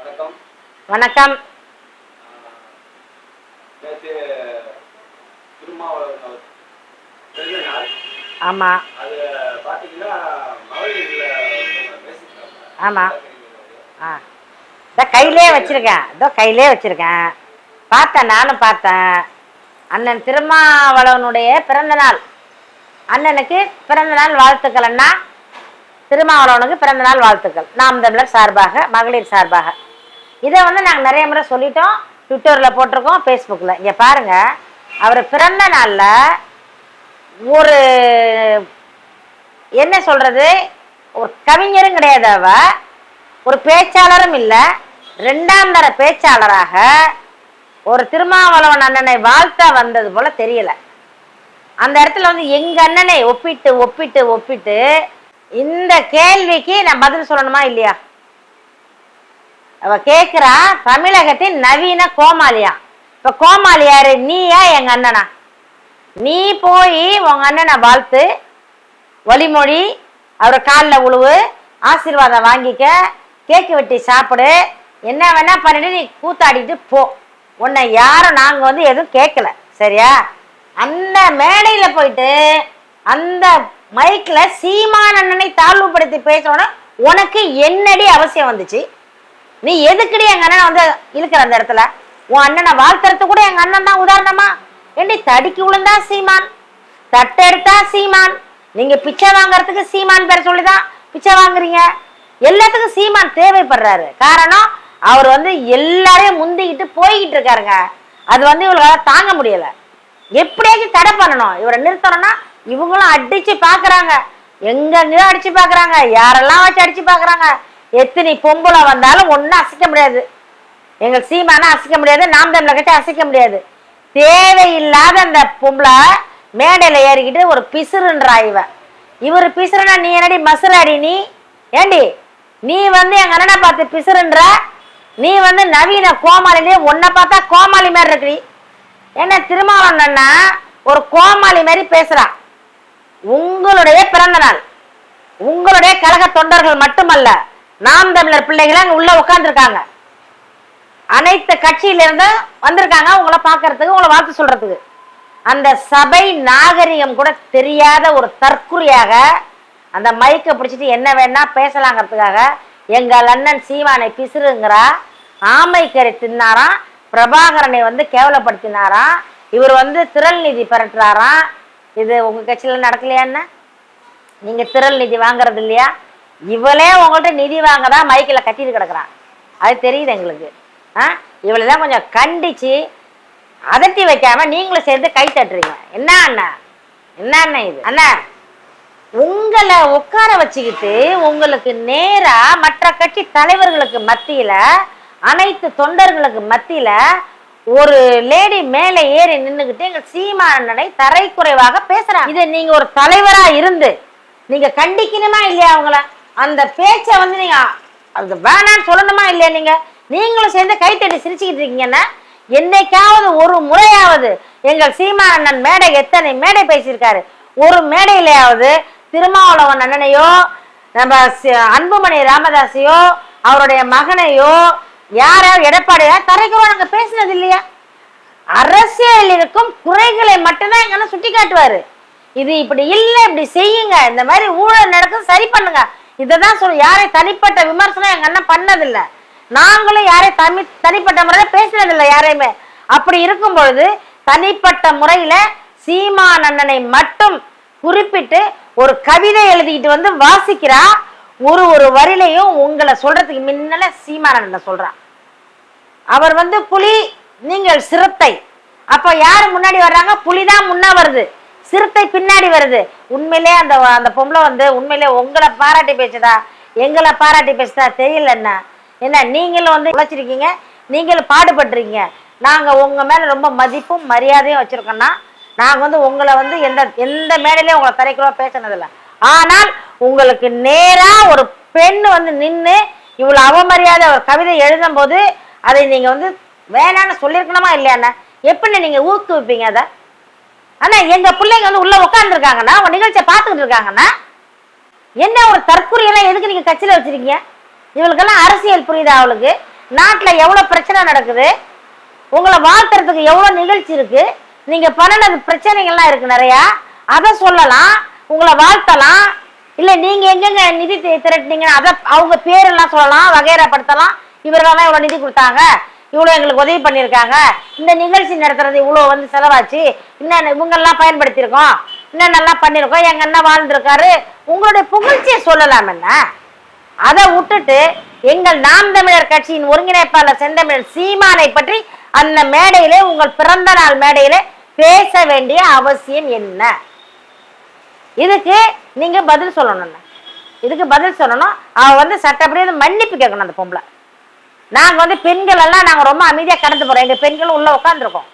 வணக்கம். வணக்கம். நேற்று திருமாவளவன் அவர் பிறந்த நாள் ஆமாம் அது பார்த்தீங்கன்னா மகளிரில் பேசியிருக்காங்க. ஆமாம் ஆ. இதோ கையிலே வச்சுருக்கேன். இதோ கையிலே வச்சுருக்கேன். பார்த்தேன் நானும் பார்த்தேன். அண்ணன் திருமாவளவனுடைய பிறந்த நாள் அண்ணனுக்கு பிறந்த நாள் வாழ்த்துக்கள் அண்ணா. திருமாவளவனுக்கு பிறந்த நாள் வாழ்த்துக்கள். நாம் தமிழர் சார்பாக மகளிர் சார்பாக. இதை வந்து நாங்கள் நிறைய முறை சொல்லிட்டோம். ட்விட்டரில் போட்டிருக்கோம் ஃபேஸ்புக்கில் இங்கே பாருங்கள் அவர் பிறந்த நாளில் ஒரு என்ன சொல்கிறது ஒரு கவிஞரும் கிடையாது அவ. ஒரு பேச்சாளரும் இல்லை. ரெண்டாம் தர பேச்சாளராக ஒரு திருமாவளவன் அண்ணனை வாழ்த்த வந்தது போல தெரியல. அந்த இடத்துல வந்து எங்க அண்ணனை ஒப்பிட்டு ஒப்பிட்டு ஒப்பிட்டு இந்த கேள்விக்கு நான் பதில் சொல்லணுமா இல்லையா? அவ கேக்குறா தமிழகத்தின் நவீன கோமாளியா. இப்ப கோமாளி யாரு? நீயா எங்க அண்ணனா? நீ போய் உங்க அண்ணனை வாழ்த்து. வழிமொழி அவரை காலில் உழுவு ஆசீர்வாதம் வாங்கிக்க கேக்கு வெட்டி சாப்பிடு. என்ன வேணா பண்ணிட்டு நீ கூத்தாடிட்டு போ. உன்னை யாரும் நாங்கள் வந்து எதுவும் கேட்கல சரியா? அந்த மேடையில் போயிட்டு அந்த மைக்கில் சீமான் அண்ணனை தாழ்வுபடுத்தி பேசணும் உனக்கு என்னடி அவசியம் வந்துச்சு? நீ எதுக்குடி எங்க அண்ணனை வந்து இழுக்கிற அந்த இடத்துல? உன் அண்ணனை வாழ்த்துறது கூட எங்க அண்ணன் தான் உதாரணமா. ஏண்டி தடிக்கு விழுந்தா சீமான் தட்டை எடுத்தா சீமான் நீங்க பிச்சை வாங்குறதுக்கு சீமான் பேர் சொல்லிதான் பிச்சை வாங்குறீங்க. எல்லாத்துக்கும் சீமான் தேவைப்படுறாரு. காரணம் அவர் வந்து எல்லாரையும் முந்திக்கிட்டு போய்கிட்டு இருக்காருங்க. அது வந்து இவங்களால தாங்க முடியல. எப்படியாச்சும் தடை பண்ணணும். இவரை நிறுத்தணும்னா இவங்களும் அடிச்சு பாக்குறாங்க. எங்கெங்கயோ அடிச்சு பாக்குறாங்க. யாரெல்லாம் வச்சு அடிச்சு பாக்குறாங்க? எத்தனை பொம்பளை வந்தாலும் ஒன்றும் அசைக்க முடியாது. எங்கள் சீமானா அசைக்க முடியாது நாம் தமிழை கட்டி அசைக்க முடியாது. தேவையில்லாத அந்த பொம்பளை மேடையில் ஏறிக்கிட்டு ஒரு பிசுறுன்றா இவ. இவர் பிசுறுனா நீ என்னடி மசுராடி நீ? ஏண்டி? நீ வந்து எங்கள் அண்ணனை பார்த்து பிசுறுன்ற? நீ வந்து நவீன கோமாளிலே உன்னை பார்த்தா கோமாளி மாதிரி இருக்கிறி. என்ன திருமாவளவன் ஒரு கோமாளி மாதிரி பேசுகிறான் உங்களுடைய பிறந்த நாள். உங்களுடைய கழக தொண்டர்கள் மட்டுமல்ல. நாம் தமிழர் பிள்ளைகளை அங்க உள்ள உட்காந்துருக்காங்க அனைத்து கட்சியிலிருந்து வந்திருக்காங்க. உங்களை பார்க்கறதுக்கு உங்களை வாழ்த்து சொல்றதுக்கு. அந்த சபை நாகரிகம் கூட தெரியாத ஒரு தற்குறியாக அந்த மைக்கை பிடிச்சிட்டு என்ன வேணா பேசலாங்கிறதுக்காக எங்கள் அண்ணன் சீமானை பிசுறுங்கிறா ஆமைக்கரை தின்னாராம் பிரபாகரனை வந்து கேவலப்படுத்தினாராம் இவர் வந்து திரள் நிதி பெறட்டுறாராம் இது உங்க கட்சியில நடக்கலையா என்ன? நீங்க திரள் நிதி வாங்குறது இல்லையா? இவளே உங்கள்கிட்ட நிதி வாங்க தான் மைக்கில் கட்டிட்டு கிடக்குறான் அது தெரியுது எங்களுக்கு. ஆ? இவளை தான் கொஞ்சம் கண்டிச்சு அதட்டி வைக்காம நீங்களும் சேர்ந்து கை தட்டுறீங்க. என்ன அண்ணா? என்ன அண்ணா இது? அண்ணா உங்களை உட்கார வச்சுக்கிட்டு உங்களுக்கு நேரா மற்ற கட்சி தலைவர்களுக்கு மத்தியில அனைத்து தொண்டர்களுக்கு மத்தியில ஒரு லேடி மேலே ஏறி நின்னுகிட்டு எங்க சீமானனை தரைக்குறைவாக பேசுறாங்க. இதை நீங்க ஒரு தலைவரா இருந்து நீங்க கண்டிக்கணுமா இல்லையா அவங்கள? அந்த பேச்சை வந்து நீங்க அது வேணான்னு சொல்லணுமா இல்லையா நீங்க? நீங்களும் சேர்ந்து கைத்தட்டி சிரிச்சுக்கிட்டு இருக்கீங்கன்னா என்னைக்காவது ஒரு முறையாவது எங்கள் சீமா அண்ணன் மேடை எத்தனை மேடை பேசியிருக்காரு? ஒரு மேடையிலையாவது திருமாவளவன் அண்ணனையோ நம்ம அன்புமணி ராமதாஸையோ அவருடைய மகனையோ யாரோ எடப்பாடியா தரைக்கோ நாங்கள் பேசினது இல்லையா? அரசியல் இருக்கும் குறைகளை மட்டும்தான் எங்கன்னா சுட்டி காட்டுவாரு இது இப்படி இல்லை இப்படி செய்யுங்க. இந்த மாதிரி ஊழல் நடக்கும் சரி பண்ணுங்க. இதை தான் சொல்லு யாரை தனிப்பட்ட விமர்சனம் எங்க அண்ணன் பண்ணதில்லை. நாங்களும் யாரையும் தனி தனிப்பட்ட முறையில் பேசினதில்லை யாரையுமே. அப்படி இருக்கும் பொழுது தனிப்பட்ட முறையில சீமான் அண்ணனை மட்டும் குறிப்பிட்டு ஒரு கவிதை எழுதிக்கிட்டு வந்து வாசிக்கிறா ஒரு ஒரு வரிலையும் உங்களை சொல்றதுக்கு முன்னால சீமான் அண்ணனை சொல்றான் அவர் வந்து புலி நீங்கள் சிறுத்தை. அப்ப யார் முன்னாடி வர்றாங்க? புலி தான் வருது. சிறுத்தை பின்னாடி வருது. உண்மையிலே அந்த அந்த பொம்பளை வந்து உண்மையிலே உங்களை பாராட்டி பேசுதா? எங்களை பாராட்டி பேசுதா? தெரியல என்ன என்ன நீங்களும் வந்து உழைச்சிருக்கீங்க நீங்களும் பாடுபட்டுருக்கீங்க. நாங்கள் உங்கள் மேலே ரொம்ப மதிப்பும் மரியாதையும் வச்சுருக்கோன்னா நாங்கள் வந்து உங்களை வந்து எந்த எந்த மேடையிலையும் உங்களை தரைக்குறோம் பேசினதில்ல. ஆனால் உங்களுக்கு நேராக ஒரு பெண் வந்து நின்று இவ்வளோ அவமரியாதை ஒரு கவிதை எழுதும் போது அதை நீங்கள் வந்து வேணான்னு சொல்லியிருக்கணுமா இல்லையாண்ணா எப்படி நீங்கள் ஊக்குவிப்பீங்க அதை? ஆனா எங்க பிள்ளைங்க வந்து உள்ள உட்காந்துருக்காங்கண்ணா உங்க நிகழ்ச்சியை பார்த்துக்கிட்டு இருக்காங்கண்ணா. என்ன ஒரு தற்கொலையெல்லாம் எதுக்கு நீங்க கட்சியில வச்சிருக்கீங்க? இவளுக்கெல்லாம் அரசியல் புரியுதா அவளுக்கு? நாட்டுல எவ்வளவு பிரச்சனை நடக்குது? உங்களை வாழ்த்துறதுக்கு எவ்வளவு நிகழ்ச்சி இருக்கு? நீங்க பண்ணினது பிரச்சனைகள்லாம் இருக்கு நிறையா. அதை சொல்லலாம் உங்களை வாழ்த்தலாம். இல்ல நீங்க எங்கெங்க நிதி திரட்டினீங்க அதை அவங்க பேரெல்லாம் சொல்லலாம் வகைரப்படுத்தலாம் இவர்களெல்லாம் இவ்வளவு நிதி கொடுத்தாங்க? இவ்வளோ எங்களுக்கு உதவி பண்ணியிருக்காங்க. இந்த நிகழ்ச்சி நடத்துறது இவ்வளோ வந்து செலவாச்சு. இன்னும் இவங்கெல்லாம் பயன்படுத்தியிருக்கோம்? இன்னும் நல்லா பண்ணியிருக்கோம்? எங்கள் அண்ணன் வாழ்ந்திருக்காரு. உங்களுடைய புகழ்ச்சியை சொல்லலாம் என்ன? அதை விட்டுட்டு எங்கள் நாம் தமிழர் கட்சியின் ஒருங்கிணைப்பாளர் செந்தமிழர் சீமானை பற்றி அந்த மேடையிலே உங்கள் பிறந்த நாள் மேடையிலே பேச வேண்டிய அவசியம் என்ன? இதுக்கு நீங்க பதில் சொல்லணும் இதுக்கு பதில் சொல்லணும். அவ வந்து சட்டப்படி மன்னிப்பு கேட்கணும் அந்த பொம்பளை. நாங்கள் வந்து பெண்கள் எல்லாம் நாங்கள் ரொம்ப அமைதியாக கடந்து போகிறோம் எங்கள் பெண்களும் உள்ளே உட்காந்துருக்கோம்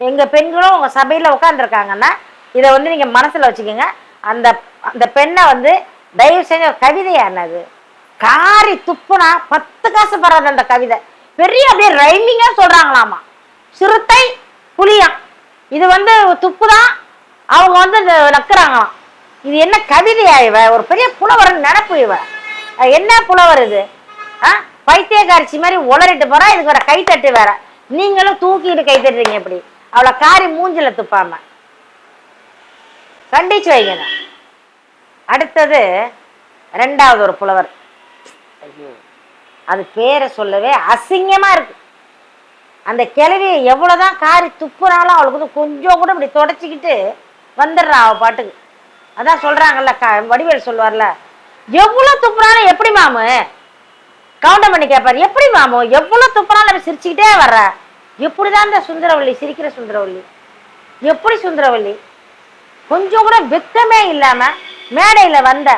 எங்கள் பெண்களும் உங்கள் சபையில் உட்காந்துருக்காங்கன்னா இதை வந்து நீங்கள் மனசில் வச்சுக்கோங்க. அந்த அந்த பெண்ணை வந்து தயவு செஞ்ச ஒரு கவிதையா என்னது காரி துப்புனா பத்து காசு படுறது அந்த கவிதை. பெரிய அப்படியே ரைமிங்கா சொல்றாங்களாமா. சிறுத்தை புலியாம். இது வந்து துப்பு தான் அவங்க வந்து நக்குறாங்களாம். இது என்ன கவிதையா இவ? ஒரு பெரிய புலவர் நினப்பு இவ. என்ன புலவர் இது? ஆ பைத்தியக்காரிச்சி மாதிரி உளறிட்டு போறா இதுக்கு வேற கைத்தட்டு வேற. நீங்களும் தூக்கிட்டு கை தட்டுறீங்க இப்படி. அவளை காரி மூஞ்சில துப்பாம. கண்டிச்சு வைங்க அடுத்தது ரெண்டாவது ஒரு புலவர். ஐயோ. அது பேரை சொல்லவே அசிங்கமா இருக்கு. அந்த கிழவியை எவ்வளவுதான் காரி துப்புனாலும் அவளுக்கு வந்து கொஞ்சம் கூட இப்படி தொடச்சிக்கிட்டு வந்துடுறா அவ பாட்டுக்கு. அதான் சொல்றாங்கல்ல க வடிவேல் சொல்லுவார்ல எவ்வளவு துப்புனாலும் எப்படி மாமு? கவுண்டர் பண்ணி கேட்பாரு எப்படி மாமோ? எவ்வளவு துப்புனாலும் அப்படி சிரிச்சுக்கிட்டே வர்ற? எப்படிதான் இந்த சுந்தரவல்லி சிரிக்கிற சுந்தரவல்லி எப்படி சுந்தரவல்லி கொஞ்சம் கூட வெக்கமே இல்லாம மேடையில வந்த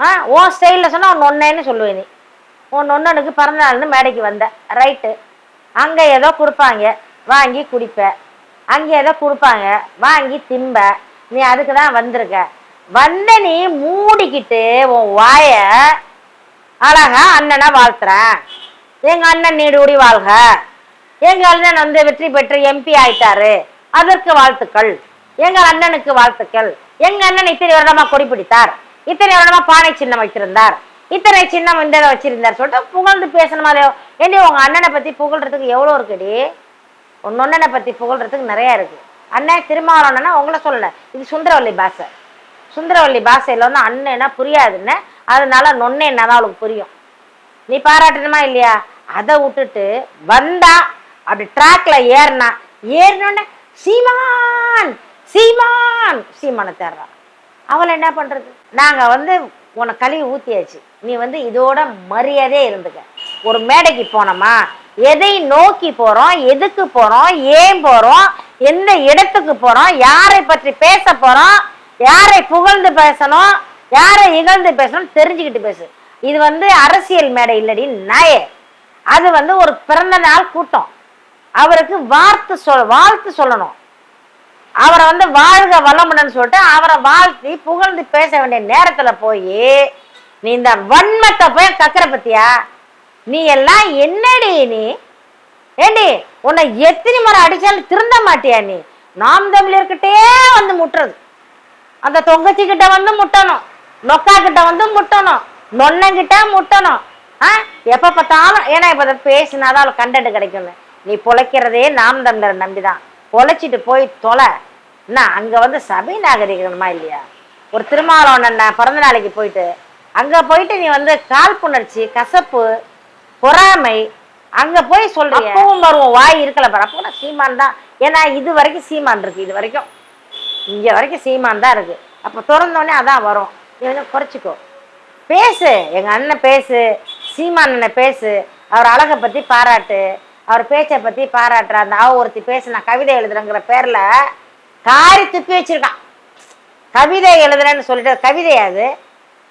ஆ உன் ஸ்டைலில் சொன்னா உன் ஒன்னேன்னு சொல்லுவேன் நீ. உன் ஒன்னனுக்கு பிறந்த நாள்னு மேடைக்கு வந்த. ரைட்டு அங்கே ஏதோ கொடுப்பாங்க. வாங்கி குடிப்ப. அங்கே ஏதோ கொடுப்பாங்க. வாங்கி திம்ப. நீ அதுக்கு தான் வந்திருக்க. வந்த நீ மூடிக்கிட்டு உன் வாயை அழகா அண்ணனை வாழ்த்துறேன் எங்க அண்ணன் நீடூடி வாழ்க. எங்கள் அண்ணன் வந்து வெற்றி பெற்று எம்பி ஆயிட்டாரு. அதற்கு வாழ்த்துக்கள். எங்கள் அண்ணனுக்கு வாழ்த்துக்கள். எங்க அண்ணன் இத்தனை வருடமா கொடி பிடித்தார். இத்தனை வருடமா பானை சின்னம் வைத்திருந்தார். இத்தனை சின்னம் இந்த இதை வச்சிருந்தார் சொல்லிட்டு புகழ்ந்து பேசணுமா இல்லையோ ஏண்டி உங்க அண்ணனை பத்தி புகழ்றதுக்கு எவ்வளோ இருக்குடி? உன் அண்ணனை பத்தி புகழ்றதுக்கு நிறைய இருக்கு. அண்ணன் திருமாவளவனா உங்களை சொல்லலை. இது சுந்தரவல்லி பாஷை சுந்தரவல்லி பாஷையில் வந்து அண்ணன்னா புரியாதுன்னு அதனால நொன்னே தான் அவளுக்கு புரியும். நீ பாராட்டணுமா இல்லையா? அதை விட்டுட்டு வந்தா அப்படி ட்ராக்ல ஏறினா ஏறினோடனே சீமான் சீமான் சீமானை தேடுறா அவளை என்ன பண்றது? நாங்க வந்து உன்னை கழுவி ஊத்தியாச்சு. நீ வந்து இதோட மரியாதையே இருந்துக்க. ஒரு மேடைக்கு போனோமா? எதை நோக்கி போறோம்? எதுக்கு போறோம்? ஏன் போறோம்? எந்த இடத்துக்கு போறோம்? யாரை பற்றி பேச போறோம்? யாரை புகழ்ந்து பேசணும்? யாரை இகழ்ந்து பேசணும் தெரிஞ்சுக்கிட்டு பேசு. இது வந்து அரசியல் மேடை இல்லடி நாயே. அது வந்து ஒரு பிறந்த நாள் கூட்டம். அவருக்கு வாழ்த்து சொல் வாழ்த்து சொல்லணும். அவரை வந்து வாழ்க வளமுடன் சொல்லிட்டு அவரை வாழ்த்தி புகழ்ந்து பேச வேண்டிய நேரத்தில் போய் நீ இந்த வன்மத்தை போய் கக்கிற பத்தியா? நீ எல்லாம் என்னடி நீ? ஏண்டி உன்னை எத்தனை முறை அடிச்சாலும் திருந்த மாட்டியா நீ? நாம் தமிழர்கிட்டே வந்து முட்டுறது. அந்த தொங்கச்சிக்கிட்ட வந்து முட்டணும். நொக்கா கிட்ட வந்து முட்டணும். நொன்னங்கிட்ட முட்டணும். ஆ? எப்ப பார்த்தாலும் ஏன்னா இப்ப பேசினாதான் அவளுக்கு கண்டென்ட் கிடைக்கும்னு. நீ பொழைக்கிறதே நாம் தமிழர் நம்பிதான். பொழைச்சிட்டு போய் தொலை. என்ன அங்க வந்து சபை நாகரிகமா இல்லையா? ஒரு திருமாவளவன் பிறந்த நாளைக்கு போயிட்டு அங்க போயிட்டு நீ வந்து காழ்ப்புணர்ச்சி கசப்பு பொறாமை அங்க போய் சொல்றீங்க அப்பவும் வருவோம். வாய் இருக்கல பாரு. அப்போ சீமான் தான். ஏன்னா இது வரைக்கும் சீமான் இருக்கு. இது வரைக்கும் இங்க வரைக்கும் சீமான் தான் இருக்கு. அப்ப திறந்தோடனே அதான் வரும். நீ கொஞ்சம் குறைச்சிக்கோ. பேசு. எங்க அண்ணன் பேசு. சீமான் அண்ணன் பேசு. அவர் அழகை பத்தி பாராட்டு. அவர் பேச்சை பத்தி பாராட்டுற அந்த ஆவ ஒருத்தி பேசு கவிதை எழுதுறேங்கிற பேர்ல காரி துப்பி வச்சிருக்கான். கவிதை எழுதுறேன்னு சொல்லிட்டு கவிதை அது?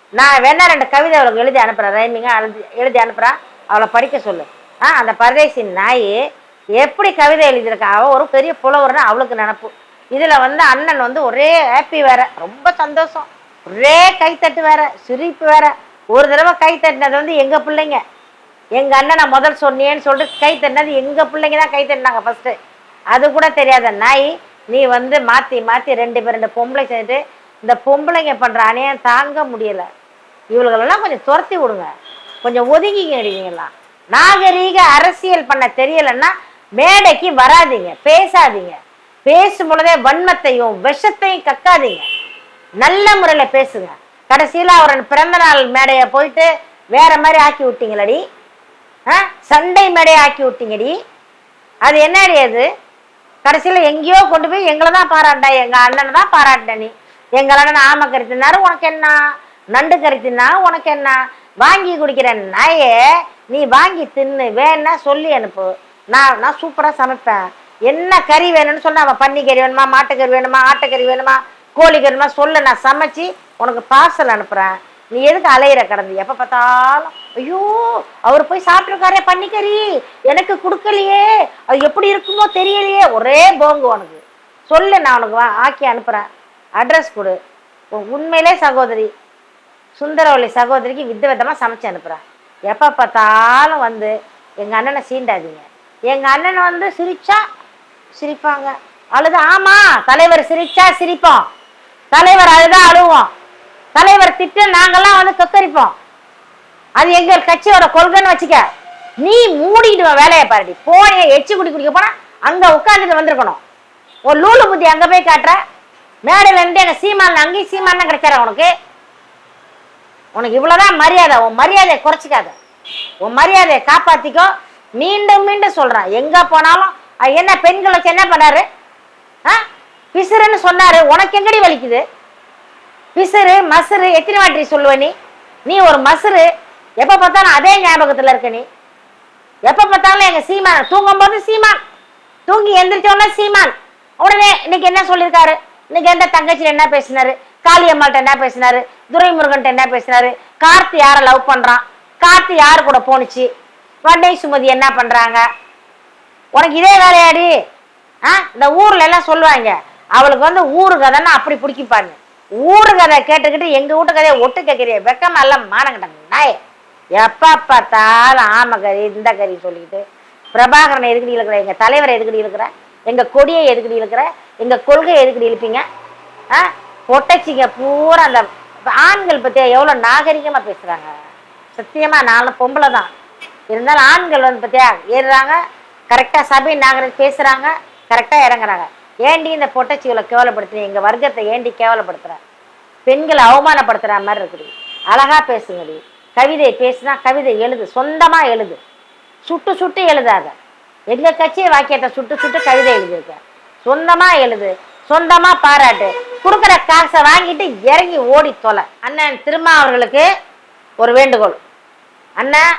நான் வேணா ரெண்டு கவிதை அவளுக்கு எழுதி அனுப்புறேன். ரைமிங்காக எழுதி எழுதி அனுப்புறேன் அவளை படிக்க சொல்லு. ஆ அந்த பரதேசி நாய் எப்படி கவிதை எழுதியிருக்கா? அவள் ஒரு பெரிய புலவர்னு அவளுக்கு நினப்பு. இதுல வந்து அண்ணன் வந்து ஒரே ஹாப்பி வேற. ரொம்ப சந்தோஷம். ஒரே கைத்தட்டு வேற சிரிப்பு வேற. ஒரு தடவை கை தட்டினது வந்து எங்கள் பிள்ளைங்க? எங்க அண்ணனை முதல் சொன்னேன்னு சொல்லிட்டு கை தட்டினது எங்கள் பிள்ளைங்க தான் கை தட்டினாங்க ஃபஸ்ட்டு அது கூட தெரியாத நாய் நீ வந்து மாற்றி மாற்றி ரெண்டு பேர் ரெண்டு பொம்பளை செஞ்சுட்டு இந்த பொம்பளைங்க பண்ணுற அநியாயம் தாங்க முடியல. இவளுகளெல்லாம் கொஞ்சம் துரத்தி விடுங்க. கொஞ்சம் ஒதுங்கிங்க அடிங்கலாம். நாகரீக அரசியல் பண்ண தெரியலன்னா மேடைக்கு வராதீங்க பேசாதீங்க. பேசும் பொழுதே வன்மத்தையும் விஷத்தையும் கக்காதீங்க. நல்ல முறையில் பேசுங்க. கடைசியில் அவரோட பிறந்தநாள் மேடையை போயிட்டு வேற மாதிரி ஆக்கி விட்டீங்களடி. ஆ? சண்டை மேடையை ஆக்கி விட்டீங்கடி. அது என்னடி அது? கடைசியில் எங்கேயோ கொண்டு போய் எங்களை தான் பாராட்டா எங்கள் அண்ணனை தான் பாராட்ட நீ. எங்கள் அண்ணன் ஆமை கருத்தினாரு உனக்கு என்ன? நண்டு கறி உனக்கு என்ன? வாங்கி குடிக்கிற நாயே நீ வாங்கி தின்னு வேணா சொல்லி அனுப்பு. நான் நான் சூப்பராக சமைப்பேன். என்ன கறி வேணும்னு சொன்னா அவன் பன்னி கறி வேணுமா மாட்டுக்கறி வேணுமா ஆட்டுக்கறி வேணுமா? கோழி சொல்ல சொல்லு நான் சமைச்சு உனக்கு பார்சல் அனுப்புறேன். நீ எதுக்கு அலையிற கடந்து? எப்போ பார்த்தாலும் ஐயோ அவர் போய் சாப்பிட்ருக்காரே பண்ணிக்கறி எனக்கு கொடுக்கலையே. அது எப்படி இருக்குமோ தெரியலையே. ஒரே போங்கு உனக்கு. சொல்லு நான் உனக்கு வா ஆக்கி அனுப்புகிறேன் அட்ரஸ் கொடு. உண்மையிலே சகோதரி சுந்தரவள்ளி சகோதரிக்கு வித விதமாக சமைச்சு அனுப்புகிறேன் எப்போ பார்த்தாலும் வந்து எங்கள் அண்ணனை சீண்டாதீங்க. எங்கள் அண்ணனை வந்து சிரிச்சா சிரிப்பாங்க. அல்லது ஆமாம் தலைவர் சிரிச்சா சிரிப்போம். தலைவர் அழுதான் அழுவோம். தலைவர் திட்டு நாங்கெல்லாம் வந்து தொத்தரிப்போம் அது எங்க கட்சியோட கொள்கைன்னு வச்சுக்க. நீ மூடிட்டு வேலையை பாருடி. போனே எச்சு குடி குடிக்க போனா அங்க உட்காந்துட்டு வந்திருக்கணும். ஒரு லூலு புத்தி அங்க போய் காட்டுற. மேடையில இருந்து எங்க சீமான் அங்கேயும் சீமான் தான் கிடைச்சார உனக்கு. உனக்கு இவ்வளவுதான் மரியாதை. உன் மரியாதையை குறைச்சிக்காத. உன் மரியாதையை காப்பாத்திக்கோ. மீண்டும் மீண்டும் சொல்றேன். எங்க போனாலும் என்ன பெண்களை வச்சு என்ன பண்ணாரு? ஆ பிசுறுன்னு சொன்னாரு உனக்கு எங்கடி வலிக்குது? பிசுறு மசுறு எத்தனை வாட்டி சொல்லுவ நீ? நீ ஒரு மசுறு எப்போ பார்த்தாலும் அதே ஞாபகத்தில் இருக்க நீ. எப்போ பார்த்தாலும் எங்கள் சீமான் தூங்கும்போது சீமான். தூங்கி எந்திரிச்சோன்னா சீமான். உடனே இன்னைக்கு என்ன சொல்லியிருக்காரு? இன்னைக்கு எந்த தங்கச்சியில் என்ன பேசினாரு? காளியம்மாள்கிட்ட என்ன பேசினாரு? துரைமுருகன்ட்ட என்ன பேசினாரு? கார்த்தி யாரை லவ் பண்ணுறான் கார்த்தி யார் கூட போணுச்சு? வண்டை சுமதி என்ன பண்ணுறாங்க உனக்கு இதே வேலையாடி. ஆ? இந்த ஊர்ல எல்லாம் சொல்லுவாங்க அவளுக்கு வந்து ஊரு கதைன்னா அப்படி பிடிக்கிப்பாங்க ஊரு கதை கேட்டுக்கிட்டு எங்க வீட்டு கதையை ஒட்டு கேட்குறிய வெக்கம் எல்லாம் மானங்கிட்டாங்க. நாய் எப்போ பார்த்தாலும் ஆம கறி இந்த கறி சொல்லிக்கிட்டு பிரபாகரனை எதுக்கடி இழுக்கிற? எங்க தலைவரை எதுக்கடி இழுக்கிற? எங்க கொடியை எதுக்கடி இழுக்கிற? எங்க கொள்கையை எதுக்கடி இழுப்பீங்க? ஆ? பொட்டச்சிங்க பூரா அந்த ஆண்கள் பற்றியா எவ்வளவு நாகரிகமா பேசுறாங்க? சத்தியமா நாலு பொம்பளை தான். இருந்தாலும் ஆண்கள் வந்து பத்தியா ஏறுறாங்க. கரெக்டா சபை நாகரிகம் பேசுறாங்க. கரெக்டா இறங்குறாங்க. ஏண்டி இந்த பொட்டச்சிகளை கேவலப்படுத்துறீங்க எங்கள் வர்க்கத்தை ஏண்டி கேவலப்படுத்துகிற பெண்களை அவமானப்படுத்துகிற மாதிரி இருக்குது. அழகா பேசுங்கடி. கவிதை பேசுனா கவிதை எழுது. சொந்தமாக எழுது. சுட்டு சுட்டு எழுதாத. எங்கள் கட்சியை வாக்கியத்தை சுட்டு சுட்டு கவிதை எழுதியிருக்க? சொந்தமாக எழுது. சொந்தமாக பாராட்டு. கொடுக்குற காசை வாங்கிட்டு இறங்கி ஓடி தொலை. அண்ணன் திருமா அவர்களுக்கு ஒரு வேண்டுகோள். அண்ணன்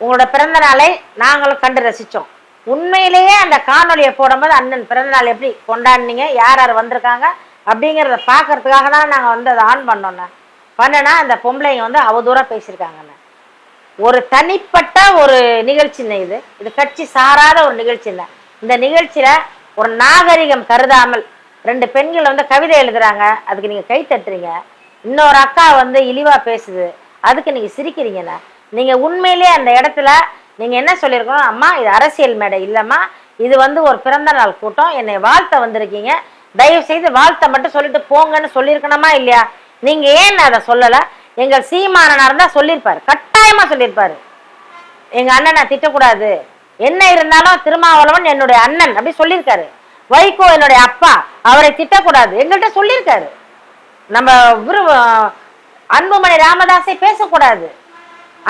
உங்களோட பிறந்த நாளை நாங்களும் கண்டு ரசித்தோம் உண்மையிலேயே அந்த காணொலியை போடும்போது அண்ணன் பிறந்த நாள் எப்படி கொண்டாடினீங்க யார் யார் வந்திருக்காங்க அப்படிங்கிறத பார்க்கறதுக்காக தான் நாங்கள் வந்து அதை ஆன் பண்ணோண்ணே பண்ணனா அந்த பொம்பளைங்க வந்து அவதூறாக பேசியிருக்காங்கண்ணே. ஒரு தனிப்பட்ட ஒரு நிகழ்ச்சிண்ணே இது. இது கட்சி சாராத ஒரு நிகழ்ச்சிண்ணே. இந்த நிகழ்ச்சியில் ஒரு நாகரிகம் கருதாமல் ரெண்டு பெண்கள் வந்து கவிதை எழுதுறாங்க அதுக்கு நீங்கள் கை தட்டுறீங்க. இன்னொரு அக்கா வந்து இழிவாக பேசுது அதுக்கு நீங்கள் சிரிக்கிறீங்கண்ணே. நீங்கள் உண்மையிலேயே அந்த இடத்துல நீங்கள் என்ன சொல்லியிருக்கணும் அம்மா இது அரசியல் மேடை இல்லைம்மா. இது வந்து ஒரு பிறந்த நாள் கூட்டம். என்னை வாழ்த்த வந்திருக்கீங்க. தயவு செய்து வாழ்த்த மட்டும் சொல்லிட்டு போங்கன்னு சொல்லியிருக்கணுமா இல்லையா? நீங்கள் ஏன் அதை சொல்லலை? எங்கள் சீமானனாக இருந்தால் சொல்லியிருப்பாரு. கட்டாயமாக சொல்லியிருப்பார். எங்கள் அண்ணனை திட்டக்கூடாது. என்ன இருந்தாலும் திருமாவளவன் என்னுடைய அண்ணன் அப்படி சொல்லியிருக்காரு. வைகோ என்னுடைய அப்பா. அவரை திட்டக்கூடாது. எங்கள்கிட்ட சொல்லியிருக்காரு. நம்ம அன்புமணி ராமதாஸை பேசக்கூடாது.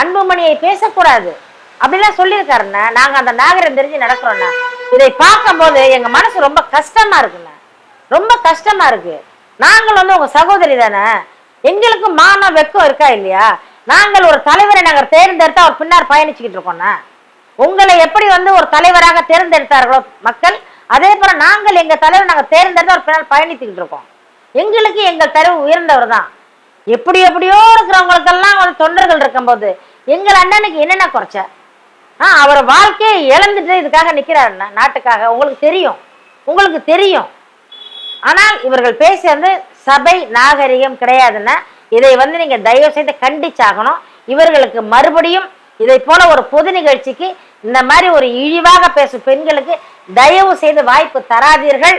அன்புமணியை பேசக்கூடாது. அப்படிலாம் சொல்லியிருக்காருண்ணா நாங்க அந்த நாகரம் தெரிஞ்சு நடக்கிறோண்ணா இதை பார்க்கும்போது எங்க மனசு ரொம்ப கஷ்டமா இருக்குண்ணா. ரொம்ப கஷ்டமா இருக்கு. நாங்கள் வந்து உங்க சகோதரி தானே. எங்களுக்கு மானம் வெக்கம் இருக்கா இல்லையா? நாங்கள் ஒரு தலைவரை நாங்கள் தேர்ந்தெடுத்து அவர் பின்னார் பயணிச்சுக்கிட்டு இருக்கோம்னா உங்களை எப்படி வந்து ஒரு தலைவராக தேர்ந்தெடுத்தார்களோ மக்கள் அதே போல நாங்கள் எங்க தலைவர் நாங்கள் தேர்ந்தெடுத்து அவர் பின்னால் பயணித்துக்கிட்டு இருக்கோம். எங்களுக்கு எங்கள் தலைவர் உயர்ந்தவர் தான். எப்படி எப்படியோ இருக்கிறவங்களுக்கெல்லாம் வந்து தொண்டர்கள் இருக்கும்போது எங்கள் அண்ணனுக்கு என்னென்ன குறைச்ச? ஆ அவர் வாழ்க்கையை இழந்துட்டு இதுக்காக நிற்கிறார் நாட்டுக்காக. உங்களுக்கு தெரியும். உங்களுக்கு தெரியும். ஆனால் இவர்கள் பேசுறது சபை நாகரிகம் கிடையாதுன்னா இதை வந்து நீங்க தயவு செய்து கண்டிச்சாகணும். இவர்களுக்கு மறுபடியும் இதை போல ஒரு பொது நிகழ்ச்சிக்கு இந்த மாதிரி ஒரு இழிவாக பேசும் பெண்களுக்கு தயவு செய்து வாய்ப்பு தராதீர்கள்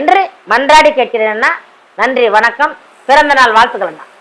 என்று மன்றாடி கேட்கிறேன்னா நன்றி வணக்கம். பிறந்த நாள் வாழ்த்துக்கள்